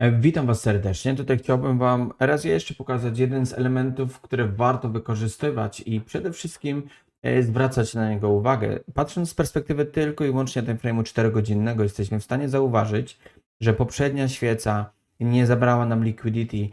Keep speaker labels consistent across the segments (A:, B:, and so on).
A: Witam Was serdecznie. Tutaj chciałbym Wam raz jeszcze pokazać jeden z elementów, które warto wykorzystywać i przede wszystkim e, zwracać na niego uwagę. Patrząc z perspektywy tylko i wyłącznie timeframe'u 4-godzinnego, jesteśmy w stanie zauważyć, że poprzednia świeca nie zabrała nam liquidity,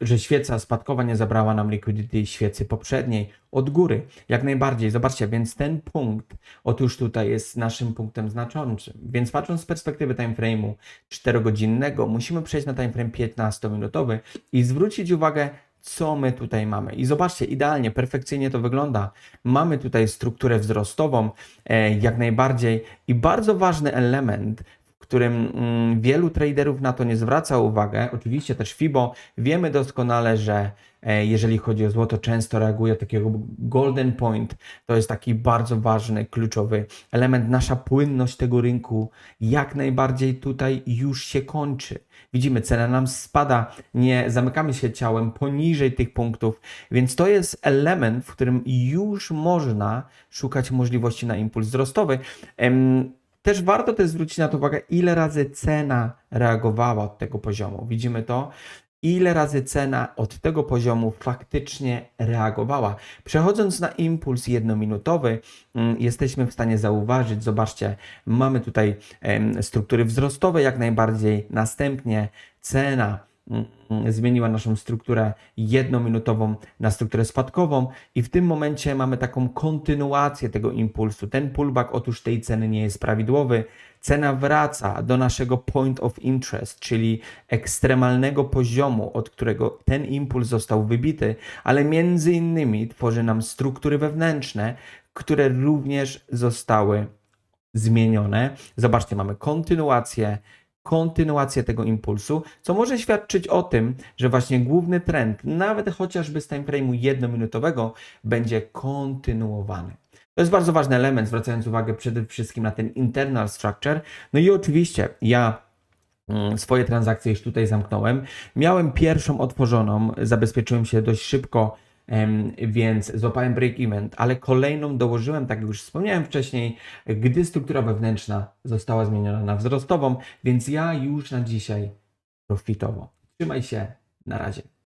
A: że świeca spadkowa nie zabrała nam liquidity świecy poprzedniej od góry. Jak najbardziej. Zobaczcie, więc ten punkt, otóż tutaj jest naszym punktem znaczącym. Więc patrząc z perspektywy timeframe'u 4-godzinnego, musimy przejść na timeframe 15-minutowy i zwrócić uwagę, co my tutaj mamy. I zobaczcie, idealnie, perfekcyjnie to wygląda. Mamy tutaj strukturę wzrostową, e, jak najbardziej, i bardzo ważny element, którym mm, wielu traderów na to nie zwraca uwagę. Oczywiście też FIBO, wiemy doskonale, że e, jeżeli chodzi o złoto, często reaguje takiego golden point. To jest taki bardzo ważny, kluczowy element. Nasza płynność tego rynku jak najbardziej tutaj już się kończy. Widzimy, cena nam spada, nie zamykamy się ciałem poniżej tych punktów, więc to jest element, w którym już można szukać możliwości na impuls wzrostowy. Też warto też zwrócić na to uwagę, ile razy cena reagowała od tego poziomu. Widzimy to, ile razy cena od tego poziomu faktycznie reagowała. Przechodząc na impuls jednominutowy, mm, jesteśmy w stanie zauważyć, zobaczcie, mamy tutaj struktury wzrostowe jak najbardziej, następnie cena zmieniła naszą strukturę jednominutową na strukturę spadkową i w tym momencie mamy taką kontynuację tego impulsu. Ten pullback otóż tej ceny nie jest prawidłowy. Cena wraca do naszego point of interest, czyli ekstremalnego poziomu, od którego ten impuls został wybity, ale między innymi tworzy nam struktury wewnętrzne, które również zostały zmienione. Zobaczcie, mamy kontynuację, kontynuację tego impulsu, co może świadczyć o tym, że właśnie główny trend, nawet chociażby z timeframe'u jednominutowego, będzie kontynuowany. To jest bardzo ważny element, zwracając uwagę przede wszystkim na ten internal structure. No i oczywiście ja mm, swoje transakcje już tutaj zamknąłem. Miałem pierwszą otworzoną, zabezpieczyłem się dość szybko, więc złapałem break-even, ale kolejną dołożyłem, tak jak już wspomniałem wcześniej, gdy struktura wewnętrzna została zmieniona na wzrostową, więc ja już na dzisiaj profitowo. Trzymaj się, na razie.